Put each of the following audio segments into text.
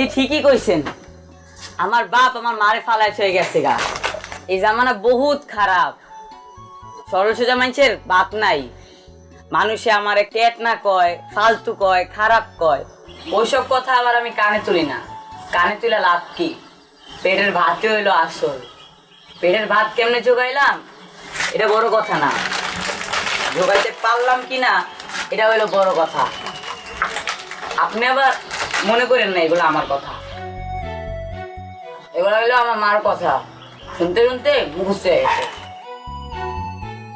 জি, ঠিকই কইছেন। আমার বাপ আমার মারে ফালাই হয়ে গেছে গা। এই জামানা বহুত খারাপ। সরল সোজা বাপ নাই। মানুষে আমার টেট না কয়, ফালতু কয়, খারাপ কয়। ওইসব কথা আবার আমি কানে তুলি না। কানে তুলে লাভ কি? পেটের ভাতই হইল আসল। পেটের ভাত কেমনে জোগাইলাম? এটা বড় কথা না। জোগাইতে পারলাম কি না এটা হইল বড় কথা। আপনি আবার মনে করেন না এগুলো আমার কথা। এগুলো হইল আমার মার কথা। শুনতে শুনতে হয়ে গেছে।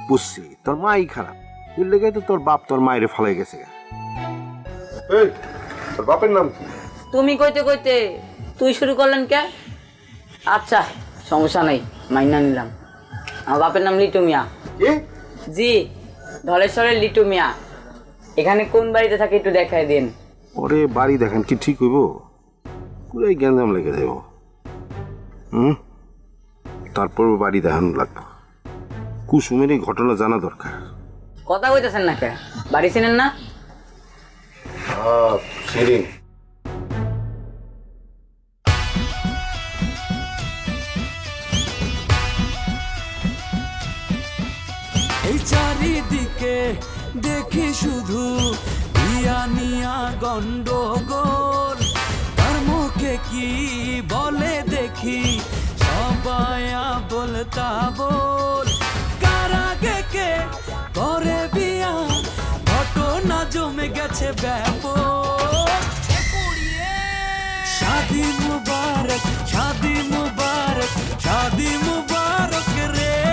বুঝছি তোর মাই খারাপ। এর লেগে তো তোর বাপ তোর মায়ের ফালাই গেছে। এই তোর বাপের নাম কি? তুমি কইতে কইতে তুই শুরু করলেন কে? আচ্ছা সমস্যা নেই মাইনা নিলাম। আমার বাপের নাম লিটু মিয়া কি? জি ধলেশ্বরের লিটু মিয়া এখানে কোন বাড়িতে থাকে একটু দেখাই দিন। ওরে বাড়ি দেখেন কি ঠিক হইব? পুরাই গ্যাঞ্জাম লেগে দেব হুম? তারপর বাড়ি দেখানো লাগবে। কুসুমের এই ঘটনা জানা দরকার। কথা কইতেছেন না কে? বাড়ি চিনেন না? এই চারিদিকে দেখি শুধু ইয়া নিয়া গন্ডগোল। তার মুখে কি বলে দেখি? সবাই বলতা বল কারাগে কে করে বিয়া? ঘটনা জমে গেছে ব্যাপক। শাদি মুবারক শাদি মুবারক শাদি মুবারক রে।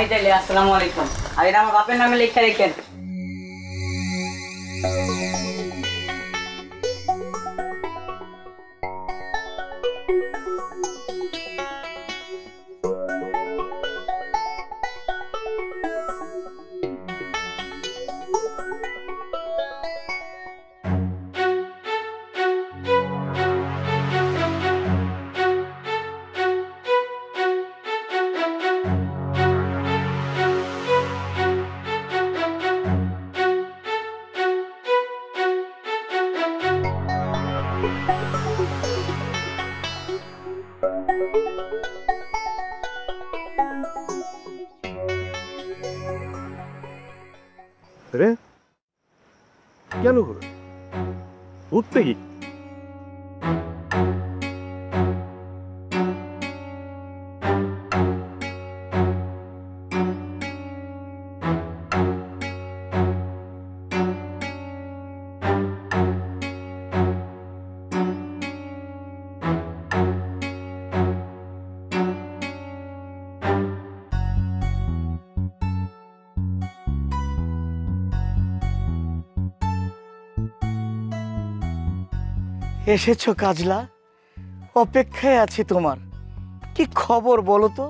আই তাইলে আসসালামু আলাইকুম। আর এটা আমার বাপের নামে লিখে রেখেন। উঠতে এসেছ কাজলা? অপেক্ষায় আছি তোমার। কি খবর বলো তো?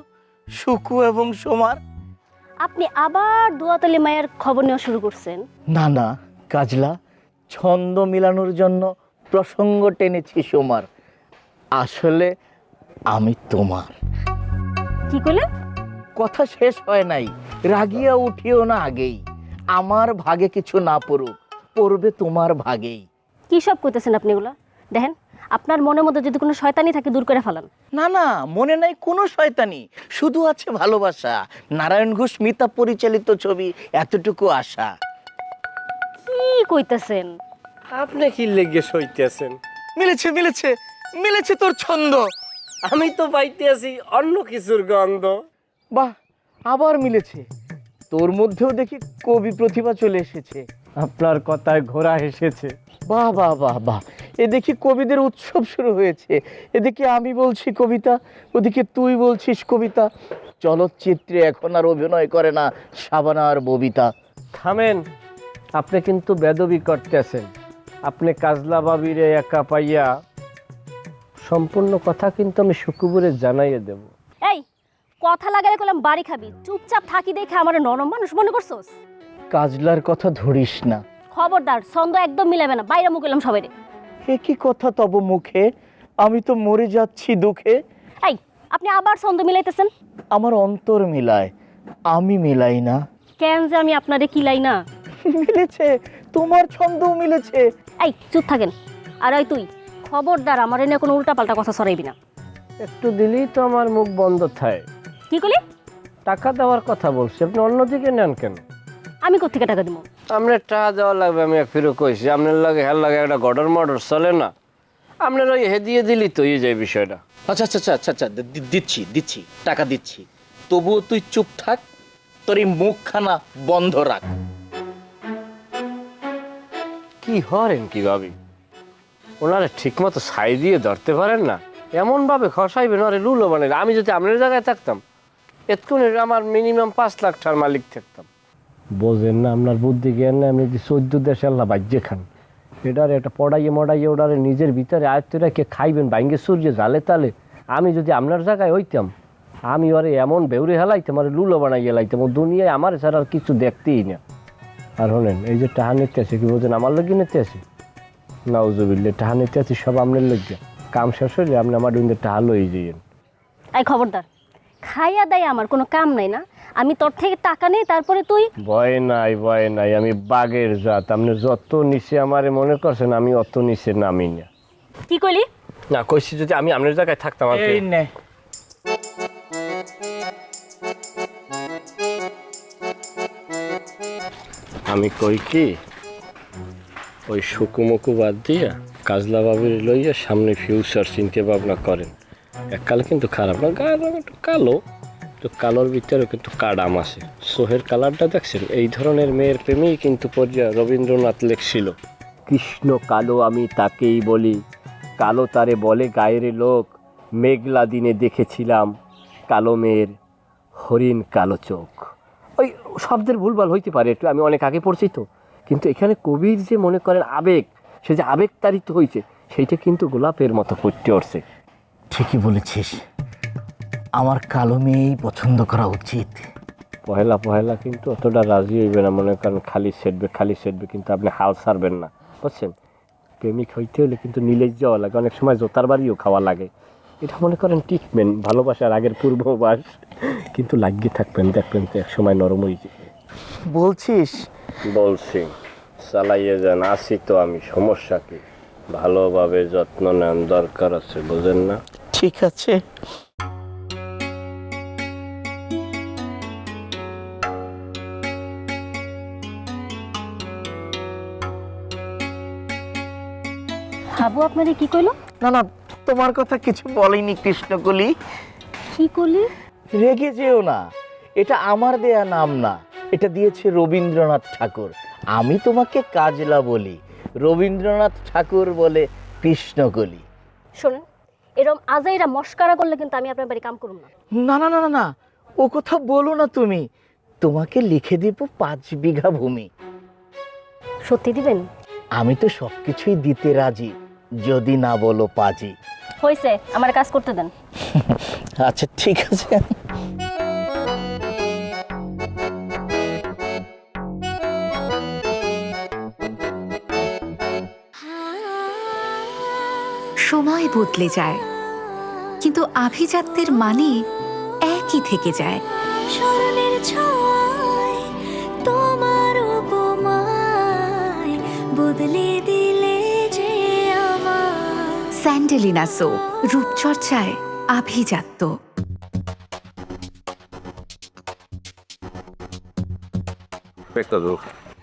সুকু এবং সোমার? আপনি আবার দোয়াতলি মায়ের খবর নেওয়া শুরু করছেন। না না কাজলা ছন্দ মিলানোর জন্য প্রসঙ্গ টেনেছি সোমার। আসলে আমি তোমার। কি করলেন কথা শেষ হয় নাই রাগিয়া উঠিও না আগেই। আমার ভাগে কিছু না পড়ুক পড়বে তোমার ভাগেই। কি সব করতেছেন আপনি এগুলো? দেখেন আপনার মনের মধ্যে যদি কোনো শয়তানি থাকে দূর করে ফেলান। না না মনে নাই কোনো শয়তানি শুধু আছে ভালোবাসা। নারায়ণ ঘোষ মিতা পরিচালিত ছবি এতটুকু আশা। কি কইতাছেন? আপনি কি লেগে সইতেছেন? মিলেছে মিলেছে মিলেছে তোর ছন্দ। আমি তো পাইতে আছি অন্য কিছুর গন্ধ। বাহ আবার মিলেছে। তোর মধ্যেও দেখি কবি প্রতিভা চলে এসেছে। আপনার কথায় ঘোড়া এসেছে। বাহ বাহ বাহ বাহ। এ দেখি কবিদের উৎসব শুরু হয়েছে। এদিকে আমি বলছি কবিতা। ওদিকে তুই বলছিস কবিতা। চলচ্চিত্রে এখন আর অভিনয় করে না সাবানা আর ববিতা। থামেন আপনি কিন্তু বেদবি করতেছেন। আপনি কাজলা বাবিরে একা পাইয়া সম্পূর্ণ কথা কিন্তু আমি সুকুবুরে জানাইয়ে দেব। এই কথা লাগালে কইলাম বাড়ি খাবি। চুপচাপ থাকি দেখে আমার নরম মানুষ মনে করছোস? কাজলার কথা ধরিস না। খবরদার ছন্দ একদম মিলাবে না। বাইরে মুখ এলাম সবাই এ কি কথা তব মুখে? আমি তো মরে যাচ্ছি দুঃখে। এই আপনি আবার ছন্দ মিলাইতেছেন? আমার অন্তর মিলায় আমি মিলাই না। কেন যে আমি আপনারে কিলাই না? মিলেছে তোমার ছন্দও মিলেছে। এই চুপ থাকেন। আর ওই তুই খবরদার আমার এনে কোনো উল্টাপাল্টা কথা সরাইবি না। একটু দিলেই তো আমার মুখ বন্ধ থাকে কি করলি টাকা দেওয়ার কথা বলছি আপনি অন্যদিকে নেন কেন? আমি কোথেকে টাকা দিব? আপনার টাকা দেওয়া লাগবে আমি এক ফিরে কইছি আপনার লাগে হেল লাগে একটা গডর মডর চলে না। আপনার ওই হেদিয়ে দিলি তো এই যে বিষয়টা। আচ্ছা আচ্ছা আচ্ছা আচ্ছা আচ্ছা দি- দিচ্ছি দিচ্ছি টাকা দিচ্ছি। তবুও তুই চুপ থাক তোর এই মুখখানা বন্ধ রাখ। কি হরেন কি ভাবি? ওনারা ঠিকমতো ছাই দিয়ে ধরতে পারেন না? এমনভাবে খসাইবেন আরে লুলো মানে আমি যদি আপনার জায়গায় থাকতাম এতক্ষণ আমার মিনিমাম পাঁচ লাখ টাকার মালিক থাকতাম। বোঝেন না, আপনার বুদ্ধি জ্ঞান না আপনি চোদ্দ দেশে আল্লাহ বাজ্যে খান। এটারে একটা পড়াইয়ে মডাইয়ে ওটারে নিজের ভিতরে আয়ত্ত রেখে খাইবেন বাইঙ্গে সূর্য জালে তালে। আমি যদি আপনার জায়গায় হইতাম, আমি ওরে এমন বেউরে হেলাইতাম আরে লুলো বানাইয়ে লাইতাম, ও দুনিয়ায় আমার ছাড়া আর কিছু দেখতেই না। আর হলেন, এই যে টাহা নিতে আছে, কি বোঝেন, আমার লোক নিতে আছে? নাউজুবিল্লে টাহা নিতে আছি, সব আপনার লোক কাম শেষ হইলে আপনি আমার টাহা লই যাইয়েন। এই খবরদার, খাইয়া দেয় আমার কোনো কাম নাই না। আমি তোর থেকে টাকা নেই তারপরে তুই? ভয় নাই ভয় নাই আমি বাঘের জাত। আপনি যত নিচে আমারে মনে করছেন আমি অত নিচে নামি না। কি কইলি? না কইছি যদি আমি আপনার জায়গায় থাকতাম আর কি- এই নে। আমি কই কি? ওই শুকুমুকু বাদ দিয়া কাজলা বাবির লইয়া সামনে ফিউচার চিন্তা ভাবনা করেন। এককালে কিন্তু খারাপ না গায়ের রং একটু কালো। তো কালোর ভিতরে কিন্তু কাডাম আছে। সোহের কালারটা দেখছেন? এই ধরনের মেয়ের প্রেমেই কিন্তু পর্যায়ে রবীন্দ্রনাথ লেখছিল। কৃষ্ণ কালো আমি তাকেই বলি। কালো তারে বলে গায়ের লোক। মেঘলা দিনে দেখেছিলাম কালো মেয়ের হরিণ কালো চোখ। ওই শব্দের ভুলভাল হইতে পারে একটু আমি অনেক আগে পড়ছি তো। কিন্তু এখানে কবির যে মনে করেন আবেগ সে যে আবেগ তারিত হয়েছে সেইটা কিন্তু গোলাপের মতো ফুটতে উঠছে। ঠিকই বলেছিস। আমার কালো মেয়েই পছন্দ করা উচিত। পহেলা পহেলা কিন্তু অতটা রাজি হইবে না মনে করেন খালি সেটবে খালি সেটবে কিন্তু আপনি হাল ছাড়বেন না। বুঝছেন? প্রেমিক হইতে হলে কিন্তু নিলেজ যাওয়া লাগে অনেক সময় জোতার বাড়িও খাওয়া লাগে। এটা মনে করেন ট্রিটমেন্ট ভালোবাসার আগের পূর্ববাস কিন্তু লাগিয়ে থাকবেন দেখবেন তো এক সময় নরম হয়ে যাবে। বলছিস? বলছি চালাইয়ে যান আসি তো আমি সমস্যা কি? ভালোভাবে যত্ন নেন দরকার আছে বুঝেন না? ঠিক আছে। হাবু আপনারে কি কইলো? না না তোমার কথা কিছু বলেনি কৃষ্ণকলি। কি করলি রেগে যেও না এটা আমার দেয়া নাম না এটা দিয়েছে রবীন্দ্রনাথ ঠাকুর। আমি তোমাকে কাজলা বলি রবীন্দ্রনাথ ঠাকুর বলে কৃষ্ণকলি। শোনেন এরম আজাইরা মস্কারা করলে কিন্তু আমি আপনার বাড়ি কাম করুম না। না না না না না ও কথা বলো না তুমি। তোমাকে লিখে দিব পাঁচ বিঘা ভূমি। সত্যি দিবেন? আমি তো সব কিছুই দিতে রাজি। যদি না বলো পাজি। হয়েছে আমার কাজ করতে দেন। আচ্ছা ঠিক আছে। সময় বদলে যায় কিন্তু আভিজাত্যের মানে একই থেকে যায়। স্মরণের ছয় স্যান্ডেলিনা সো রূপচর্চায় আভিজাত্য।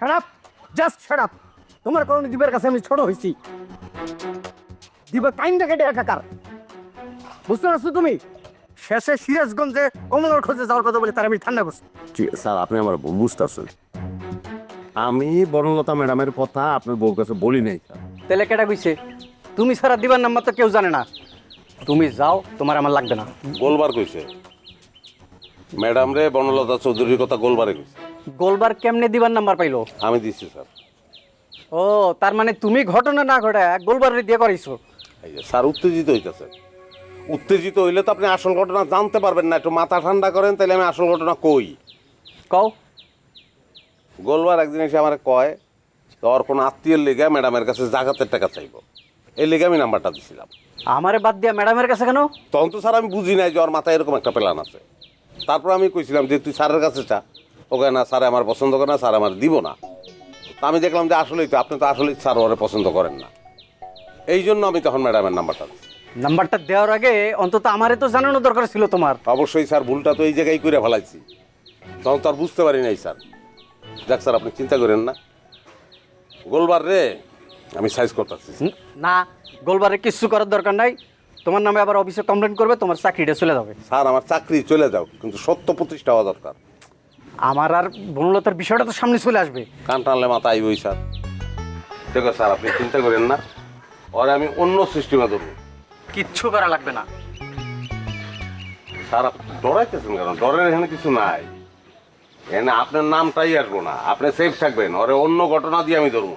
খারাপ জাস্ট খারাপ তোমার কারণে দিবের কাছে আমি ছোট হয়েছি টাইমটা কেটে একাকার বুঝতে পারছ তুমি? শেষে সিরাজগঞ্জে কমলার খোঁজে যাওয়ার কথা বলে তার আমি ঠান্ডা করছি। ঠিক স্যার আপনি আমার ভুল বুঝতেছেন। আমি বনলতা ম্যাডামের কথা আপনার বউর কাছে বলি নাই তেলে কেটা কইছে? তুমি ছাড়া দিবার নাম্বার তো কেউ জানে না। তুমি যাও তোমার আমার লাগবে না। গোলবার কইছে। ম্যাডাম রে বনলতা চৌধুরীর কথা গোলবারে কইছে। গোলবার কেমনে দিবার নাম্বার পাইলো? আমি দিচ্ছি স্যার। ও তার মানে তুমি ঘটনা না ঘটায় গোলবার দিয়ে করাইছো? এই যে স্যার উত্তেজিত হইতেছে। উত্তেজিত হইলে তো আপনি আসল ঘটনা জানতে পারবেন না একটু মাথা ঠান্ডা করেন তাহলে আমি আসল ঘটনা কই। কও। গোলবার একদিন এসে আমার কয় তোর কোনো আত্মীয়ের লেগে ম্যাডামের কাছে জাগাতের টাকা চাইব। এই লেগে আমি নাম্বারটা দিছিলাম। আমারে বাদ দিয়া ম্যাডামের কাছে কেন? তখন তো স্যার আমি বুঝি নাই যে ওর মাথায় এরকম একটা প্ল্যান আছে। তারপর আমি কইছিলাম যে তুই স্যারের কাছে চা ওকে না স্যার আমার পছন্দ করে না স্যার আমার দিব না। তা আমি দেখলাম যে আসলেই তো আপনি তো আসলেই স্যার ওরে পছন্দ করেন না। এই জন্য আমি তখন ম্যাডামের নাম্বারটা নাম্বারটা দেওয়ার আগে অন্তত আমারে তো জানানো দরকার ছিল তোমার। অবশ্যই স্যার ভুলটা তো এই জায়গায় করে ফেলাইছি। তখন তো আর বুঝতে পারি নাই স্যার। যাক স্যার আপনি চিন্তা করেন না। গোলবার রে আমি সাইজ করতেছি না গোলবারে কিচ্ছু করার দরকার নাই। তোমার নামে আবার অফিসে কমপ্লেন করবে তোমার চাকরিটা চলে যাবে। স্যার আমার চাকরি চলে যাও কিন্তু সত্য প্রতিষ্ঠা হওয়া দরকার। আমার আর বনলতার বিষয়টা তো সামনে চলে আসবে। কান টানলে মাথা আইবই স্যার। দেখো স্যার আপনি চিন্তা করেন না। ওরে আমি অন্য সিস্টেমে ধরবো। কিচ্ছু করা লাগবে না। স্যার আপনি ডরাইতেছেন কেন? ডরের এখানে কিছু নাই। এখানে আপনার নামটাই আসব না। আপনি সেফ থাকবেন। ওরে অন্য ঘটনা দিয়ে আমি ধরবো।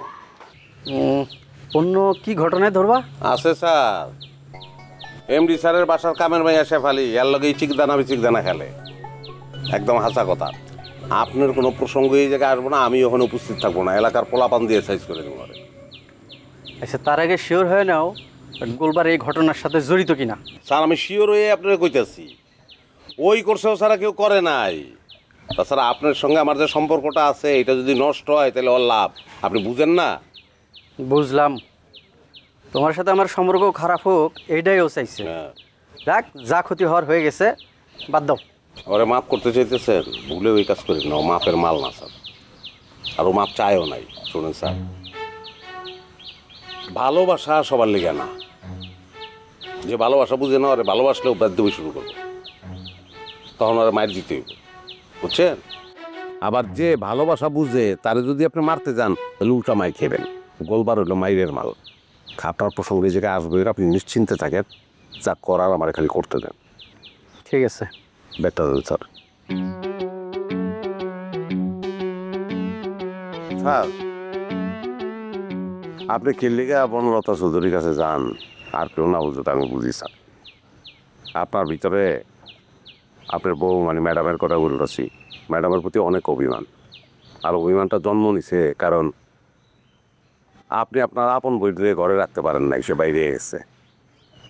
অন্য কি ঘটনায় ধরবা? আছে স্যার। এমডি স্যারের বাসার কামের মাইয়া শেফালি এর লগেই চিকদানা বিচিকদানা খেলে। একদম হাসা কথা। আপনার কোনো প্রসঙ্গ এই জায়গায় আসব না আমি ওখানে উপস্থিত থাকব না। এলাকার পোলাপান দিয়ে সাইজ করে দেবো। আচ্ছা তার আগে শিওর হয়ে নাও গোলবার এই ঘটনার সাথে জড়িত কিনা। স্যার আমি শিওর হয়ে আপনার কইতাছি। ওই কোর্সেও ছাড়া কেউ করে নাই। তাছাড়া আপনার সঙ্গে আমার যে সম্পর্কটা আছে এটা যদি নষ্ট হয় তাহলে ওর লাভ। আপনি বুঝেন না? বুঝলাম। তোমার সাথে আমার সম্পর্ক খারাপ হোক এইটাই ও চাইছে। হ্যাঁ। যাক যা ক্ষতি হওয়ার হয়ে গেছে বাদ দাও। ওরে মাফ করতে চাইতেছেন ভুলে ওই কাজ করেন না মাপের মাল না স্যার। আর ও মাপ চায়ও নাই শুনেন স্যার। ভালোবাসা সবার লেগে না। যে ভালোবাসা বুঝে না ওরে ভালোবাসলেও বাদ দেবে শুরু করব। তখন ওরা মায়ের দিতে হইব। বুঝছেন? আবার যে ভালোবাসা বুঝে তারে যদি আপনি মারতে যান তাহলে উল্টা মাই খেবেন। গোলবার হলো মাইরের মাল। খাপটার প্রসঙ্গে যে আসবে আপনি নিশ্চিন্তে থাকেন যা করার আমার খালি করতে দেন। ঠিক আছে। বেটার স্যার স্যার আপনি কিল্লিগা বনলতা চৌধুরীর কাছে যান আর কেউ না বুঝতে আমি বুঝি স্যার। আপনার ভিতরে আপনার বউ মানে ম্যাডামের কথা বলতেছি। ম্যাডামের প্রতি অনেক অভিমান। আর অভিমানটা জন্ম নিছে কারণ আপনি আপনার আপন বই দিয়ে ঘরে রাখতে পারেন না সে বাইরে গেছে।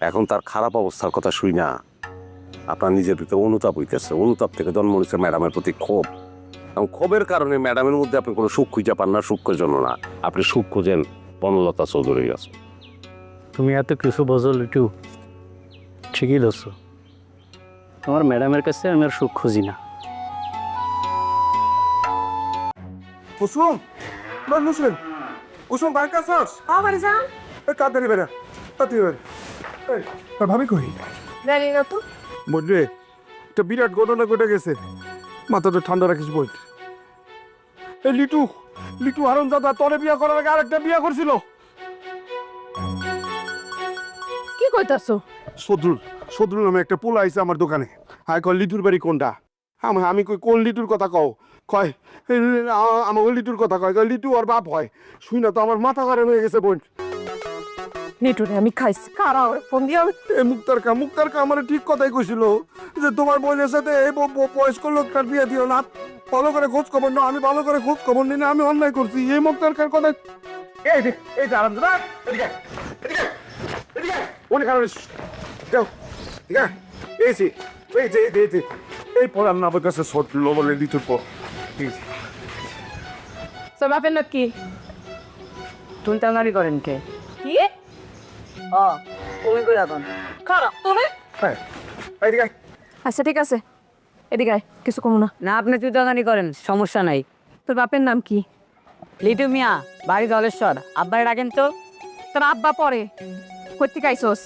এখন তার খারাপ অবস্থার কথা শুই না। আপনার নিজের ভিতরে অনুতাপ হইতেছে। অনুতাপ থেকে জন্ম নিচ্ছে ম্যাডামের প্রতি ক্ষোভ। এবং ক্ষোভের কারণে ম্যাডামের মধ্যে আপনি কোনো সুখ খুঁজে পান না সুখের জন্য না। আপনি সুখ খুঁজেন বনলতা চৌধুরীর কাছে। তুমি এত কিছু বোঝো লিটু। ঠিকই ধরছো। তোমার ম্যাডামের কাছে আমি আর সুখ খুঁজি না। কুসুম মুসলিম কুসুম বাড়ি কাছস আমার যা এ তাড়াতাড়ি বেরা তাড়াতাড়ি বেরা এই তোর ভাবি কই? জানি না তো। বলবে একটা বিরাট ঘটনা ঘটে গেছে। মাথাটা ঠান্ডা রাখিস বই এই লিটু লিটু হারুন দাদা তোরে বিয়া করার আগে আরেকটা বিয়া করছিল। কি কইতাছো? সদরুল সদরুল নামে একটা পোলা আইছে আমার দোকানে। হাই কয় লিটুর বাড়ি কোনটা? আমি আমি কই কোন লিটুর কথা কও? কয় "এই, আ- আমার ওই লিটুর কথা কয় লিটু ওর বাপ হয়। শুই না তো আমার মাথা গরম হয়ে গেছে বোন। নিটুরে আমি খাইছি। কারা ওরে ফোন দিয়ে? এ মুক্তার কা মুক্তার কা আমার ঠিক কথাই কইছিল যে তোমার বোনের সাথে এই বয়স্ক লোকটার বিয়ে দিও না। ভালো করে খোঁজ খবর না আমি ভালো করে খোঁজ খবর নিই না আমি অন্যায় করছি। এই মুক্তার কার কথা এই যে এই যে আরাম দাদা এদিকে এদিকে এদিকে। উনি কারণ যাও ঠিক আছে এই যে এই যে এই যে, এই পড়ার না আমার কাছে শর্ট বলে লিটুর পর। তোর বাপের নাম কি তুমি টানারি করেন কে কি ও তুমি কই এখন খারাপ তুমি হ্যাঁ এদিকে। আচ্ছা ঠিক আছে। এদিকে আয় কিছু কমু না। না আপনি টানারি করেন সমস্যা নাই। তোর বাপের নাম কি? লিটু মিয়া বাড়ি দলেশ্বর আব্বাই ডাকেন তো। তোর আব্বা পরে। কর্তিক আইসোস?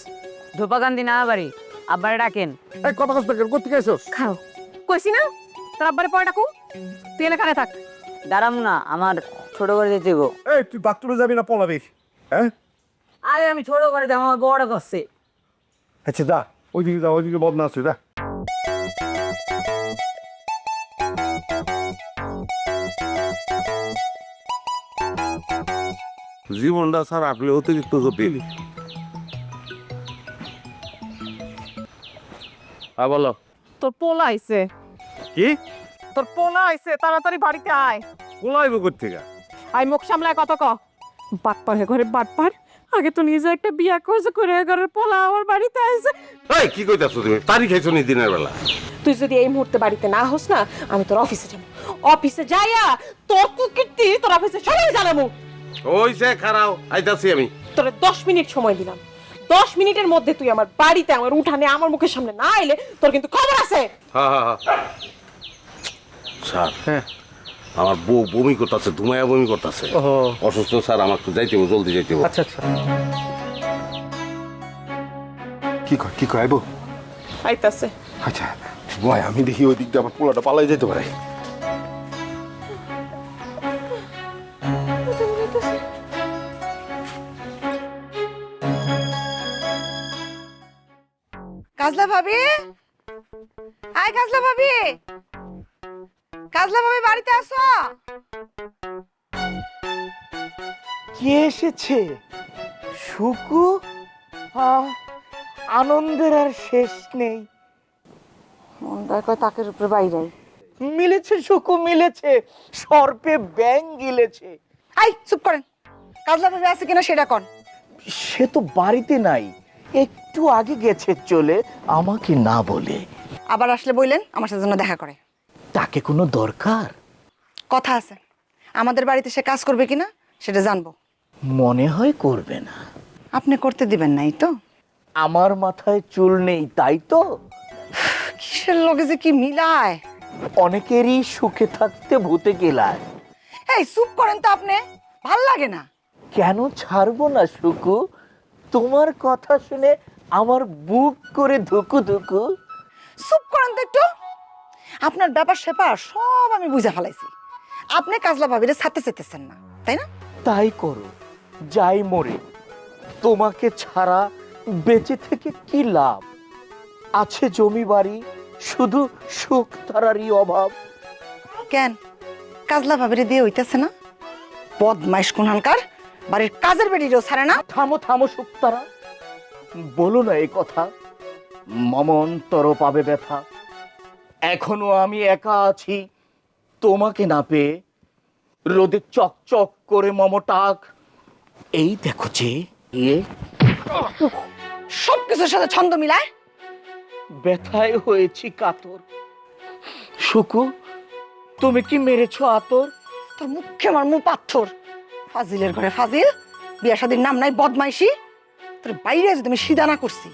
ধূপকান্দি না বাড়ি আব্বাই ডাকেন। এই কথা কষ্ট করতে গেছিস খাও। কইছি না? তোর আব্বারে পরে ডাকু? তুই এনে খানে থাক। দাঁড়াম না আমার ছোট করে দিতে গো এই তুই বাথরুমে যাবি না পলাবি? হ্যাঁ? আরে আমি ছোট করে দেবো আমার বড় করছে। আচ্ছা দা ওইদিকে যা ওইদিকে বদনা আছে দা জীবনটা স্যার আপনি অতিরিক্ত জটিল। হ্যাঁ বলো। তোর পোলা আইছে। কি? তোর পোলা আইছে তাড়াতাড়ি বাড়িতে আয়। কোলাইব কোথেকে আই মুখ সামলায় কত ক। বাটপার হে ঘরে বাটপার আগে তো নিজে একটা বিয়া করছে করে এ ঘরের পোলা আমার বাড়িতে আইছে। এই কি কইতাছো তুমি? তারি খাইছো নি দিনের বেলা? তুই যদি এই মুহূর্তে বাড়িতে না হোস না আমি তোর অফিসে যাব। অফিসে যাইয়া তোর কুকীর্তি তোর অফিসে সবাই জানাব। ওই সে খারাও আইতাছি আমি। তোর দশ মিনিট সময় দিলাম। দশ মিনিটের মধ্যে তুই আমার বাড়িতে আমার উঠানে আমার মুখের সামনে না এলে তোর কিন্তু খবর আছে। হ্যাঁ হ্যাঁ হ্যাঁ স্যার। হ্যাঁ। আমার বউ বমি করতেছে ধুমায়া বমি করতেছে। অসুস্থ স্যার আমার তো যাইতে হবে, জলদি যাইতে হবে। আচ্ছা আচ্ছা। কি কয় কি কয় আইবো? আইতাছে। আচ্ছা বয় আমি দেখি ওই দিক দিয়ে আবার পোলাটা পালাই যেতে পারে। কাজলা ভাবি? আয় কাজলা ভাবি। কাজলা ভাবি বাড়িতে আসো। কে এসেছে? সুকু আহ, আনন্দের আর শেষ নেই। মনটা কয় তাকের উপরে বাইরে। মিলেছে সুকু মিলেছে। সর্পে ব্যাং গিলেছে। আই চুপ করেন। কাজলা ভাবি আছে কিনা সেটা কন। সে তো বাড়িতে নাই। একটু আগে গেছে চলে আমাকে না বলে। আবার আসলে বললেন আমার সাথে যেন দেখা করে। তাকে কোনো দরকার? কথা আছে। আমাদের বাড়িতে সে কাজ করবে কিনা সেটা জানব। মনে হয় করবে না। আপনি করতে দিবেন নাই তো? আমার মাথায় চুল নেই তাই তো? কিসের লোকে যে কি মিলায়? অনেকেরই সুখে থাকতে ভূতে গেলায়। এই চুপ করেন তো আপনি। ভালো লাগে না। কেন ছাড়বো না সুকু? তোমার কথা শুনে আমার বুক করে ধুকু ধুকু। চুপ করেন তো একটু। আপনার ব্যাপার স্যাপার সব আমি বুঝে ফেলাইছি। আপনি কাজলা ভাবিরে ছাড়তে চাইতেছেন না তাই না? তাই করো যাই মরে। তোমাকে ছাড়া বেঁচে থেকে কি লাভ? আছে জমি বাড়ি শুধু সুখ তারারই অভাব। কেন? কাজলা ভাবিরে দিয়ে হইতেছে না? বদমাইশ কোনহানকার বাড়ির কাজের বেরিয়েও ছাড়ে না? থামো থামো সুক্তারা বলো না এই কথা। মমন্তর পাবে ব্যথা। এখনও আমি একা আছি। তোমাকে না পেয়ে রোদে চকচক করে মমটাক এই দেখো যে এ সব কিছুর সাথে ছন্দ মিলায়? ব্যথায় হয়েছি কাতর। সুকু তুমি কি মেরেছো আতর? তোর মুখে আমার মুখ পাথর। ফাজিলের ঘরে ফাজিল বিয়া শাদির নাম নাই বদমাইশি। তোর বাইরে যদি আমি সিদা না করছি।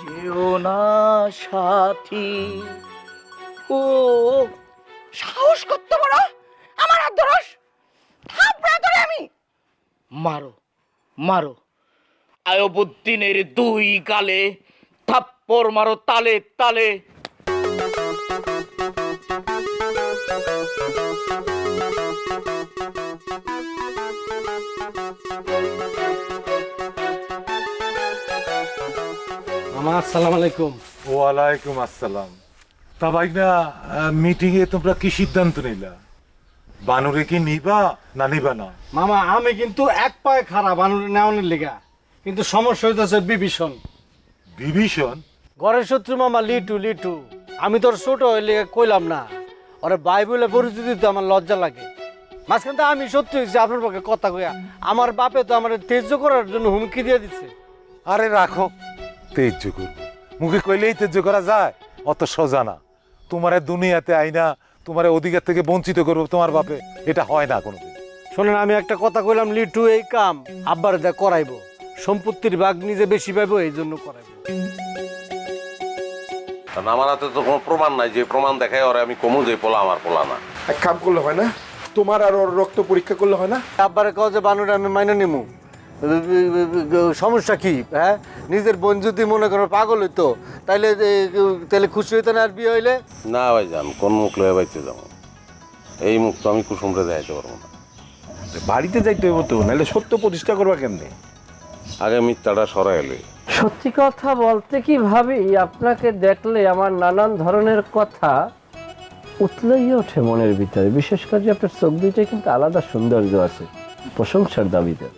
যেও না সাথী। ও সাহস করতে বড়। আমার হাত ধরস। থাপড়া আমি। মারো মারো। আয়বুদ্দিনের দুই গালে থাপ্পড় মারো তালে তালে। আসসালামু আলাইকুম। ওয়ালাইকুম আসসালাম। তা ভাই না মিটিং এ তোমরা কি সিদ্ধান্ত নিলা? বানুরে কি নিবা না নিবা না? মামা আমি কিন্তু এক পায়ে খারাপ আনুর নেওয়ানোর লেগা। কিন্তু সমস্যা হইতেছে বিভীষণ। বিভীষণ? ঘরের শত্রু মামা লিটু লিটু। আমি তোর ছোট হইলে কইলাম না। ওরে বাইবেলে পরিচিতি তো আমার লজ্জা লাগে। মাঝখান থেকে আমি সত্যি হয়েছি আপনার পক্ষে কথা কইয়া। আমার বাপে তো আমার তেজ করার জন্য হুমকি দিয়ে দিচ্ছে আরে রাখো তেজ্য করব। মুখে কইলেই তেজ্য করা যায় অত সোজা না। তোমার দুনিয়াতে আইনা তোমার অধিকার থেকে বঞ্চিত করব তোমার বাপে। এটা হয় না কোনোদিন। শোনেন আমি একটা কথা কইলাম লিটু এই কাম আব্বার যা করাইবো সম্পত্তির ভাগ নিজে বেশি পাইবো এই জন্য করাইবো। কারণ আমার হাতে তো কোনো প্রমাণ নাই যে প্রমাণ দেখায় ওরে আমি কমু যে পোলা আমার পোলা না। এক কাম করলে হয় না তোমার আর ওর রক্ত পরীক্ষা করলে হয় না? আব্বারে কও যে বানুরে আমি মাইনে নিমু। সমস্যা কি? হ্যাঁ? নিজের বোন যদি মনে করো পাগল হইতো তাইলে তাহলে খুশি হইতো না আর বিয়ে হইলে? না ভাই যান কোন মুখ লয়ে বাইতে যাব? এই মুখ তো আমি কুসুমরে দেখাইতে পারব না। বাড়িতে যাইতে হইব তো নাহলে সত্য প্রতিষ্ঠা করবা কেমনে? আগে মিথ্যাটা সরাই এলে সত্যি কথা বলতে কি ভাবি আপনাকে দেখলে আমার নানান ধরনের কথা উতলাই ওঠে মনের ভিতরে। বিশেষ করে যে আপনার চোখ দুইটায় কিন্তু আলাদা সৌন্দর্য আছে প্রশংসার দাবিতে।